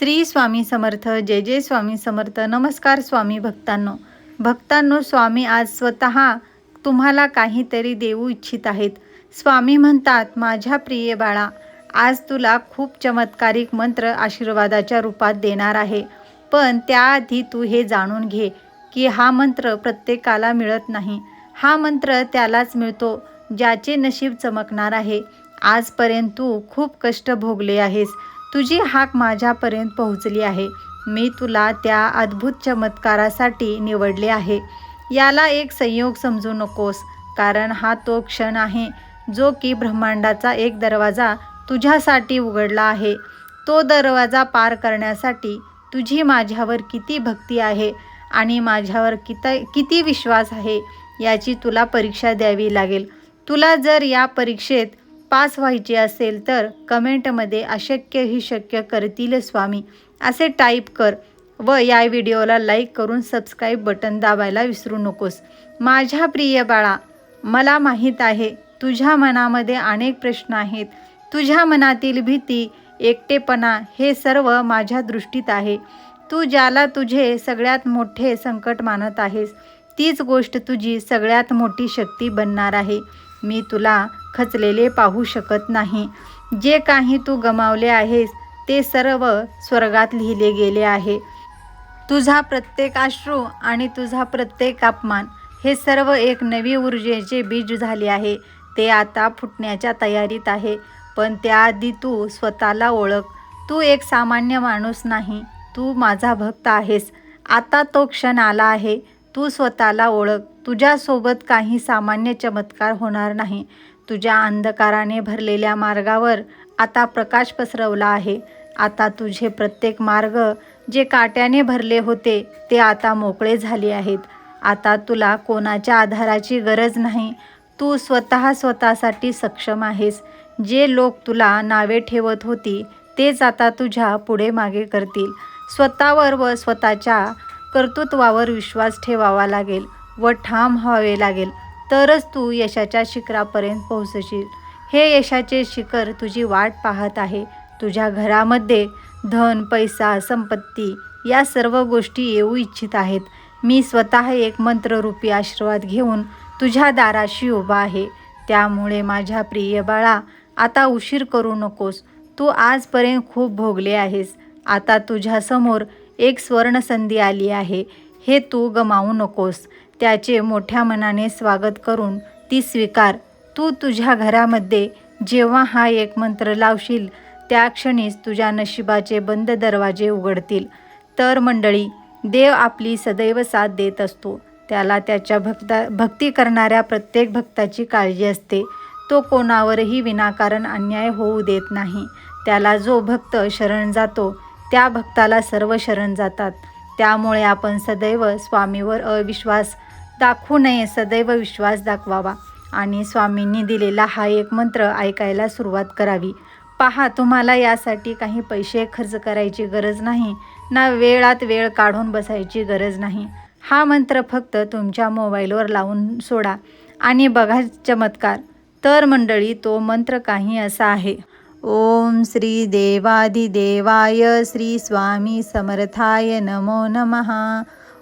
श्री स्वामी समर्थ जय जय स्वामी समर्थ. नमस्कार स्वामी भक्तांनो. भक्तांनो स्वामी आज स्वतः तुम्हाला काहीतरी देऊ इच्छित आहेत. स्वामी म्हणतात माझ्या प्रिय बाळा आज तुला खूप चमत्कारिक मंत्र आशीर्वादाच्या रूपात देणार आहे. पण त्याआधी तू हे जाणून घे की हा मंत्र प्रत्येकाला मिळत नाही. हा मंत्र त्यालाच मिळतो ज्याचे नशीब चमकणार आहे. आजपर्यंत तू खूप कष्ट भोगले आहेस. तुझी हाक माझ्यापर्यंत पोहोचली आहे. मी तुला त्या अद्भुत चमत्कारासाठी निवडले आहे. याला एक संयोग समजू नकोस कारण हा तो क्षण आहे जो की ब्रह्मांडाचा एक दरवाजा तुझ्यासाठी उघडला आहे. तो दरवाजा पार करण्यासाठी तुझी माझ्यावर किती भक्ती आहे आणि माझ्यावर किती किती विश्वास आहे याची तुला परीक्षा द्यावी लागेल. तुला जर या परीक्षेत पास व्हायचे असेल तर कमेंटमध्ये अशक्य ही शक्य करतील स्वामी. असे टाईप कर व या व्हिडिओला लाईक करून सबस्क्राईब बटन दाबायला विसरू नकोस. माझ्या प्रिय बाळा मला माहीत आहे तुझ्या मनामध्ये अनेक प्रश्न आहेत. तुझ्या मनातील भीती एकटेपणा हे सर्व माझ्या दृष्टीत आहे. तू ज्याला तुझे सगळ्यात मोठे संकट मानत आहेस तीच गोष्ट तुझी सगळ्यात मोठी शक्ती बनणार आहे. मी तुला खचलेले पाहू शकत नाही. जे काही तू गमावले आहेस ते सर्व स्वर्गात लिहिले गेले आहे. तुझा प्रत्येक अश्रू आणि तुझा प्रत्येक अपमान हे सर्व एक नवी ऊर्जेचे बीज झाले आहे. ते आता फुटण्याच्या तयारीत आहे पण त्याआधी तू स्वतःला ओळख. तू एक सामान्य माणूस नाही तू माझा भक्त आहेस. आता तो क्षण आला आहे तू स्वतःला ओळख. तुझ्यासोबत काही सामान्य चमत्कार होणार नाही. तुझ्या अंधकाराने भरलेल्या मार्गावर आता प्रकाश पसरवला आहे. आता तुझे प्रत्येक मार्ग जे काट्याने भरले होते ते आता मोकळे झाले आहेत. आता तुला कोणाच्या आधाराची गरज नाही. तू स्वतः स्वतःसाठी सक्षम आहेस. जे लोक तुला नावे ठेवत होती तेच आता तुझ्या पुढे मागे करतील. स्वतःवर व स्वतःच्या कर्तृत्वावर विश्वास ठेवावा लागेल व ठाम व्हावे लागेल. तरच तू यशाच्या शिखरापर्यंत पोहोचशील. हे यशाचे शिखर तुझी वाट पाहत आहे. तुझ्या घरामध्ये धन पैसा संपत्ती या सर्व गोष्टी येऊ इच्छित आहेत. मी स्वतः एक मंत्ररूपी आशीर्वाद घेऊन तुझ्या दाराशी उभा आहे. त्यामुळे माझ्या प्रिय बाळा आता उशीर करू नकोस. तू आजपर्यंत खूप भोगले आहेस. आता तुझ्यासमोर एक सुवर्णसंधी आली आहे. हे तू गमावू नकोस. त्याचे मोठ्या मनाने स्वागत करून ती स्वीकार. तू तुझ्या घरामध्ये जेव्हा हा एक मंत्र लावशील त्या क्षणीच तुझ्या नशिबाचे बंद दरवाजे उघडतील. तर मंडळी देव आपली सदैव साथ देत असतो. त्याला त्याच्या भक्ता भक्ती करणाऱ्या प्रत्येक भक्ताची काळजी असते. तो कोणावरही विनाकारण अन्याय होऊ देत नाही. त्याला जो भक्त शरण जातो त्या भक्ताला सर्व शरण जातात. त्यामुळे आपण सदैव स्वामीवर अविश्वास दाखवू नये सदैव विश्वास दाखवावा. आणि स्वामींनी दिलेला हा एक मंत्र ऐकायला सुरुवात करावी. पहा तुम्हाला यासाठी काही पैसे खर्च करायची गरज नाही. ना वेळात वेळ काढून बसायची गरज नाही. हा मंत्र फक्त तुमच्या मोबाईलवर लावून सोडा. आणि बघा चमत्कार. तर मंडळी तो मंत्र काही असा आहे. ओम श्री देवादिदेवाय श्री स्वामी समर्थाय नमो नमः.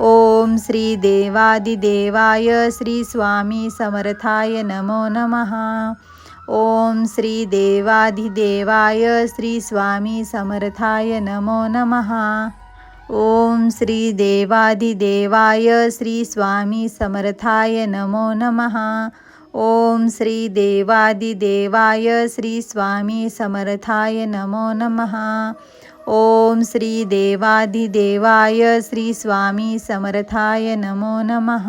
ओम श्री देवादिदेवाय श्री स्वामी समर्थाय नमो नमः। ओम श्री देवाधिदेवाय श्री स्वामी समर्थाय नमो नमः। ओम श्री देवाधिदेवाय श्री स्वामी समर्थाय नमो नमः। ओम श्री देवादिदेवाय श्री स्वामी समर्थाय नमो नमः। ओम श्री देवादिदेवाय श्री स्वामी समर्थाय नमो नमः।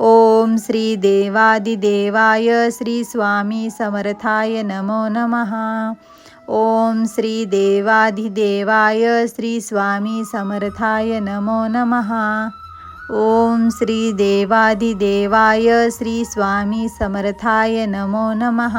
ओम श्री देवादिदेवाय श्री स्वामी समर्थाय नमो नमः। ओम श्री देवाधिदेवाय श्री स्वामी समर्थाय नमो नमः। ओम श्री देवाधिदेवाय श्री स्वामी समर्थाय नमो नमः।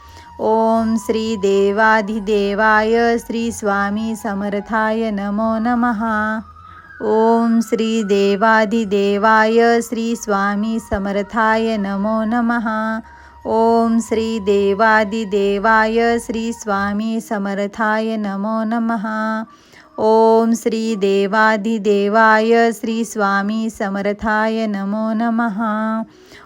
ओम श्री देवाधिदेवाय श्री स्वामी समर्थाय नमो नमः। ओम श्री देवाधिदेवाय श्री स्वामी समर्थाय नमो नमः। ओम श्री देवादिदेवाय श्री स्वामी समर्थाय नमो नमः। ओम श्री देवाधिदेवाय श्री स्वामी समर्थाय नमो नमः।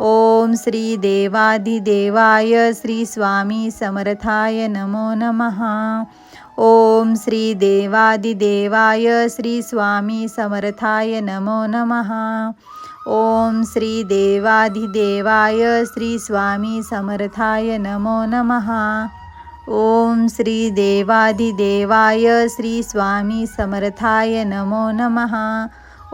ओम श्री देवादिदेवाय श्री स्वामी समर्थाय नमो नमः। ओम श्री देवादिदेवाय श्री स्वामी समर्थाय नमो नमः। ओम श्री देवाधिदेवाय श्री स्वामी समर्थाय नमो नमः। ओम श्री देवाधिदेवाय श्री स्वामी समर्थाय नमो नमः।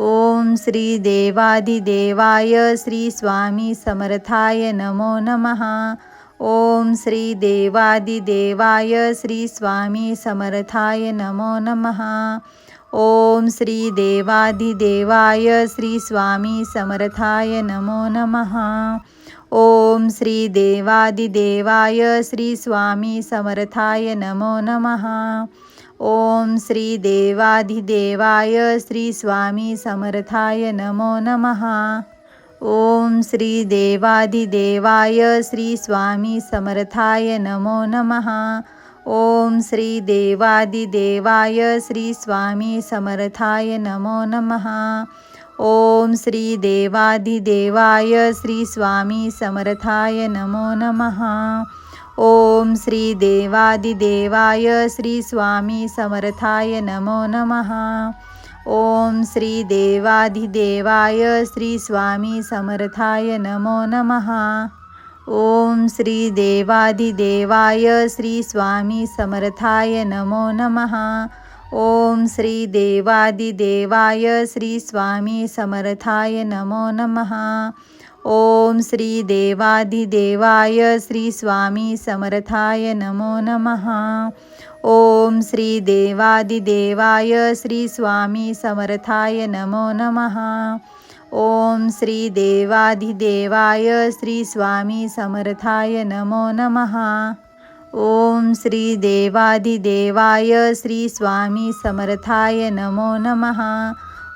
ओम श्री देवाधिदेवाय श्री स्वामी समर्थाय नमो नमः। ओम श्री देवादिदेवाय श्री स्वामी समर्थाय नमो नमः। ओम श्री देवाधिदेवाय श्री स्वामी समर्थाय नमो नमः। ओम श्री देवादिदेवाय श्री स्वामी समर्थाय नमो नमः। ओम श्री देवाधिदेवाय श्री स्वामी समर्थाय नमो नमः। ओम श्री देवाधिदेवाय श्री स्वामी समर्थाय नमो नमः। ओम श्री देवादिदेवाय श्री स्वामी समर्थाय नमो नमः। ओम श्री श्रीस्वामी श्री स्वामी समर्थाय नमो नमः। ओम श्री देवादिदेवाय श्री स्वामी समर्थाय नमो नमः। ओम श्री देवाधिदेवाय श्री स्वामी समर्थाय नमो नमः। ओम श्री देवाधिदेवाय श्री स्वामी समर्थाय नमो नमः। ओम श्री देवादिदेवाय श्री स्वामी समर्थाय नमो नमः। ओम श्री देवाधिदेवाय श्री स्वामी समर्थाय नमो नमः। ओम श्री देवादिदेवाय श्री स्वामी समर्थाय नमो नमः। ओम श्री देवाधिदेवाय श्री स्वामी समर्थाय नमो नमः। ओम श्री देवाधिदेवाय श्री स्वामी समर्थाय नमो नमः।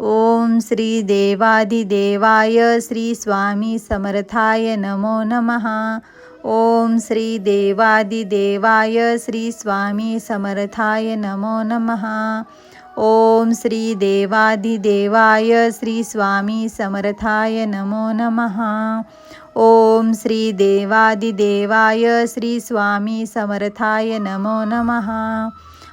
ओम श्री देवाधिदेवाय श्री स्वामी समर्थाय नमो नमः। ओम श्री देवादिदेवाय श्री स्वामी समर्थाय नमो नमः। ओम श्री देवादिदेवाय श्री स्वामी समर्थाय नमो नमः। ओम श्री देवादिदेवाय श्री स्वामी समर्थाय नमो नमः।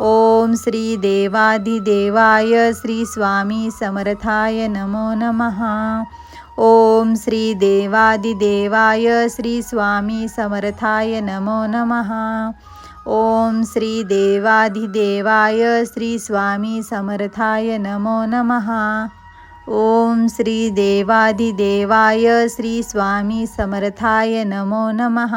ओम श्री देवाधिदेवाय श्री स्वामी समर्थाय नमो नमः। ओम श्री देवादिदेवाय श्री स्वामी समर्थाय नमो नमः। ओम श्री देवाधिदेवाय श्री स्वामी समर्थाय नमो नमः। ओम श्री देवाधिदेवाय श्री स्वामी समर्थाय नमो नमः।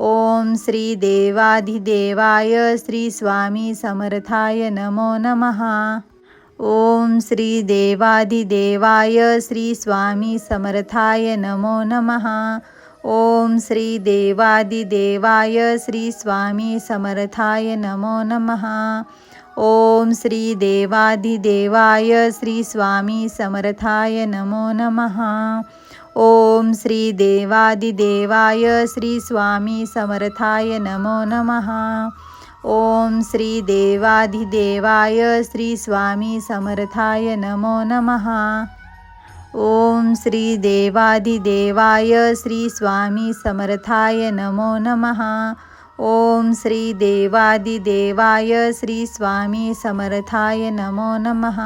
ओम श्री देवाधिदेवाय श्री स्वामी समर्थाय नमो नमः। ओम श्री देवाधिदेवाय श्री स्वामी समर्थाय नमो नमः। ओम श्री देवादिदेवाय श्री स्वामी समर्थाय नमो नमः। ओम श्री देवाधिदेवाय श्री स्वामी समर्थाय नमो नमः। ओम श्री स्वामी समर्थाय नमो नमः। ओम श्री स्वामी समर्थाय नमो नमः। ओम श्री स्वामी समर्थाय नमो नमः। ओम श्री देवादिदेवाय श्री स्वामी समर्थाय नमो नमः।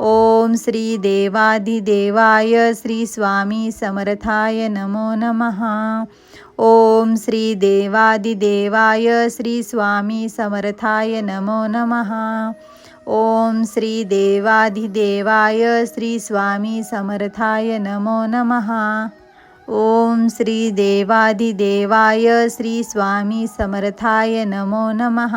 ओम श्री देवाधिदेवाय श्री स्वामी समर्थाय नमो नमः। ओम श्री देवादिदेवाय श्री स्वामी समर्थाय नमो नमः। ओम श्री देवाधिदेवाय श्री स्वामी समर्थाय नमो नमः। ओम श्री देवाधिदेवाय श्री स्वामी समर्थाय नमो नमः।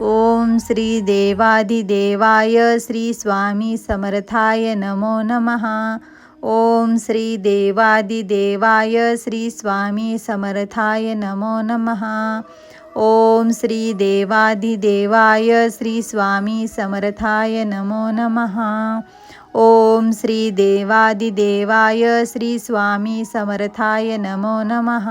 ओम श्री देवाधिदेवाय श्री स्वामी समर्थाय नमो नमः। ओम श्री देवादिदेवाय श्री स्वामी समर्थाय नमो नमः। ओम श्री देवादिदेवाय श्री स्वामी समर्थाय नमो नमः। ओम श्री देवादिदेवाय श्री स्वामी समर्थाय नमो नमः।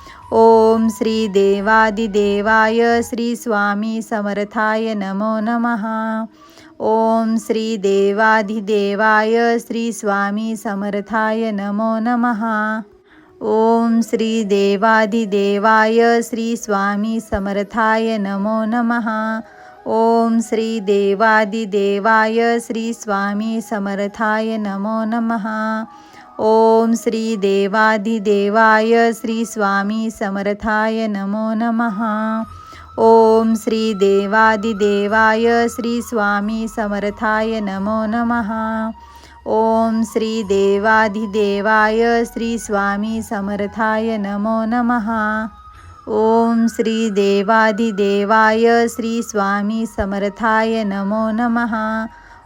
ओम श्री देवादिदेवाय श्री स्वामी समर्थाय नमो नमः। ओम श्री देवाधिदेवाय श्री स्वामी समर्थाय नमो नमः। ओम श्री देवाधिदेवाय श्री स्वामी समर्थाय नमो नमः। ओम श्री देवादिदेवाय श्री स्वामी समर्थाय नमो नमः। ओम श्री देवाधिदेवाय श्री स्वामी समर्थाय नमो नमः। ओम श्री देवादिदेवाय श्री स्वामी समर्थाय नमो नमः। ओम श्री देवाधिदेवाय श्री स्वामी समर्थाय नमो नमः। ओम श्री देवाधिदेवाय श्री स्वामी समर्थाय नमो नमः।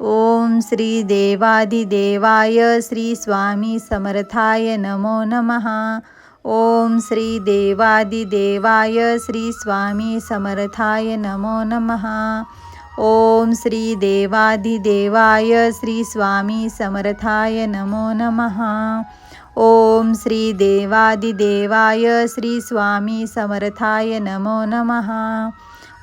ओम श्री देवाधिदेवाय श्री स्वामी समर्थाय नमो नमः। ओम श्री देवादिदेवाय श्री स्वामी समर्थाय नमो नमः। ओम श्री देवाधिदेवाय श्री स्वामी समर्थाय नमो नमः। ओम श्री देवादिदेवाय श्री स्वामी समर्थाय नमो नमः।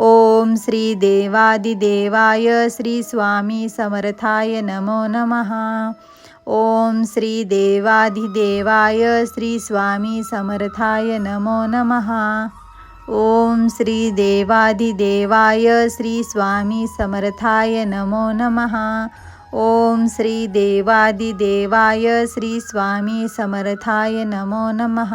ओम श्री देवादिदेवाय श्री स्वामी समर्थाय नमो नमः। ओम श्री देवाधिदेवाय श्री स्वामी समर्थाय नमो नमः। ओम श्री देवाधिदेवाय श्री स्वामी समर्थाय नमो नमः। ओम श्री देवादिदेवाय श्री स्वामी समर्थाय नमो नमः।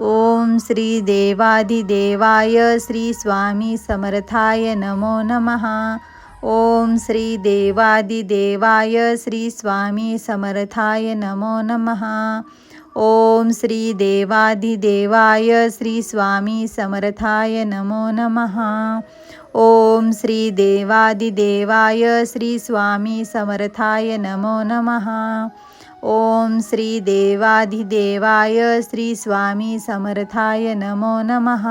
ओम श्री देवाधिदेवाय श्री स्वामी समर्थाय नमो नमः। ओम श्री देवादिदेवाय श्री स्वामी समर्थाय नमो नमः। ओम श्री देवाधिदेवाय श्री स्वामी समर्थाय नमो नमः। ओम श्री देवादिदेवाय श्री स्वामी समर्थाय नमो नमः। ओम श्री देवाधिदेवाय श्री स्वामी समर्थाय नमो नमः।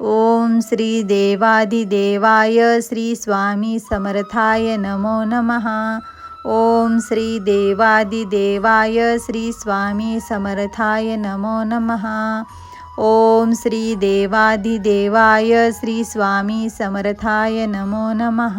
ओम श्री देवाधिदेवाय श्री स्वामी समर्थाय नमो नमः। ओम श्री देवादिदेवाय श्री स्वामी समर्थाय नमो नमः। ओम श्री श्रीस्वामी श्री स्वामी समर्थाय नमो नमः।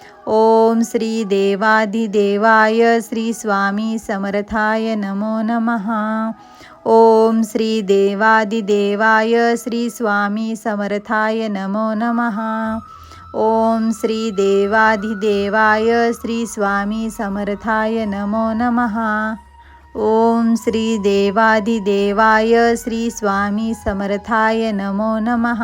ओम श्री देवाधिदेवाय श्री स्वामी समर्थाय नमो नमः। ओम श्री देवादिदेवाय श्री स्वामी समर्थाय नमो नमः। ओम श्री देवाधिदेवाय श्री स्वामी समर्थाय नमो नमः। ओम श्री देवाधिदेवाय श्री स्वामी समर्थाय नमो नमः।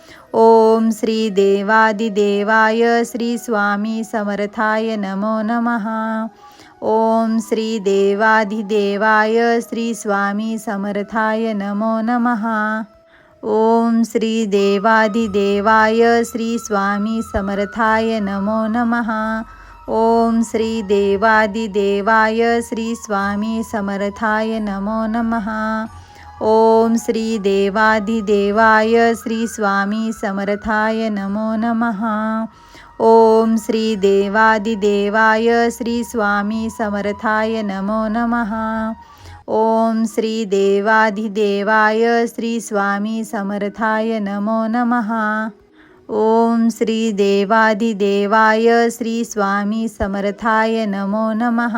ओम श्री देवादिदेवाय श्री स्वामी समर्थाय नमो नमः। ओम श्री देवाधिदेवाय श्री स्वामी समर्थाय नमो नमः। ओम श्री देवाधिदेवाय श्री स्वामी समर्थाय नमो नमः। ओम श्री देवादिदेवाय श्री स्वामी समर्थाय नमो नमः। ओम श्री देवाधिदेवाय श्री स्वामी समर्थाय नमो नमः। ओम श्री देवादिदेवाय श्री स्वामी समर्थाय नमो नमः। ओम श्री देवाधिदेवाय श्री स्वामी समर्थाय नमो नमः। ओम श्री देवाधिदेवाय श्री स्वामी समर्थाय नमो नमः।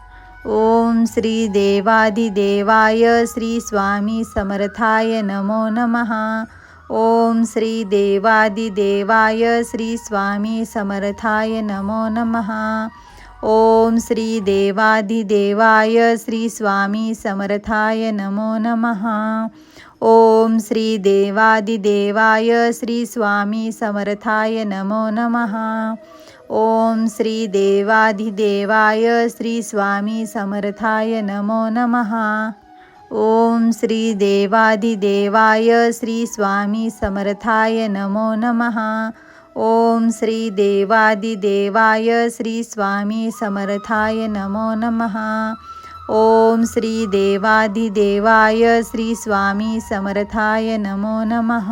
ओम श्री देवाधिदेवाय श्री स्वामी समर्थाय नमो नमः। ओम श्री देवादिदेवाय श्री स्वामी समर्थाय नमो नमः। ओम श्री देवाधिदेवाय श्री स्वामी समर्थाय नमो नमः। ओम श्री देवादिदेवाय श्री स्वामी समर्थाय नमो नमः। ओम श्री देवाधिदेवाय श्री स्वामी समर्थाय नमो नमः। ओम श्री देवाधिदेवाय श्री स्वामी समर्थाय नमो नमः। ओम श्री देवादिदेवाय श्री स्वामी समर्थाय नमो नमः। ओम श्री देवाधिदेवाय श्री स्वामी समर्थाय नमो नमः।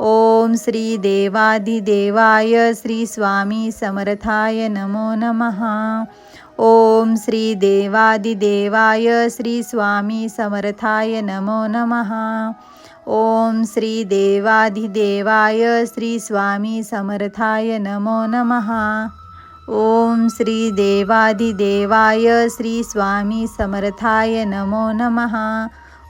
ओम श्री देवादिदेवाय श्री स्वामी समर्थाय नमो नमः। ओम श्री देवादिदेवाय श्री स्वामी समर्थाय नमो नमः। ओम श्री देवाधिदेवाय श्री स्वामी समर्थाय नमो नमः। ओम श्री देवाधिदेवाय श्री स्वामी समर्थाय नमो नमः।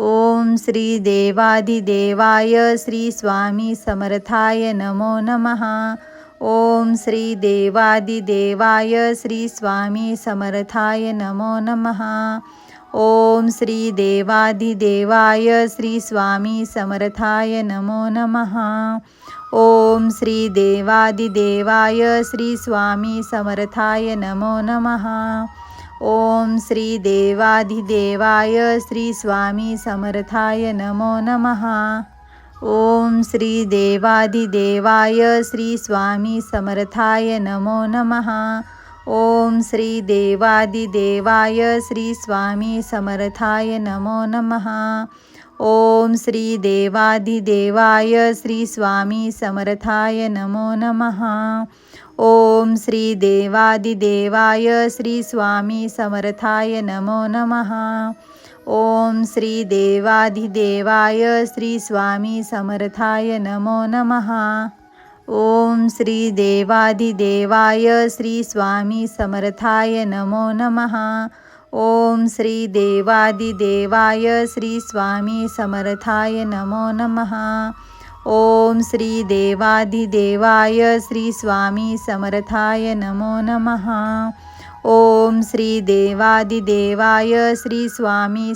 ओम श्री देवादिदेवाय श्री स्वामी समर्थाय नमो नमः। ओम श्री देवादिदेवाय श्री स्वामी समर्थाय नमो नमः। ओम श्री देवाधिदेवाय श्री स्वामी समर्थाय नमो नमः। ओम श्री देवादिदेवाय श्री स्वामी समर्थाय नमो नमः। ओम श्री देवाधिदेवाय श्री स्वामी समर्थाय नमो नमः। ओम श्री देवाधिदेवाय श्री स्वामी समर्थाय नमो नमः। ओम श्री देवादिदेवाय श्री स्वामी समर्थाय नमो नमः। ओम श्री देवादिदेवाय श्री स्वामी समर्थाय नमो नमः। ओम श्री स्वामी समर्थाय नमो नमः। ओम श्री स्वामी समर्थाय नमो नमः। ओम श्री स्वामी समर्थाय नमो नमः। ओम श्री देवादिदेवाय श्री स्वामी समर्थाय नमो नमः। ओम श्री देवाधिदेवाय श्री स्वामी समर्थाय नमो नमः। ओम श्री देवादिदेवाय श्री स्वामी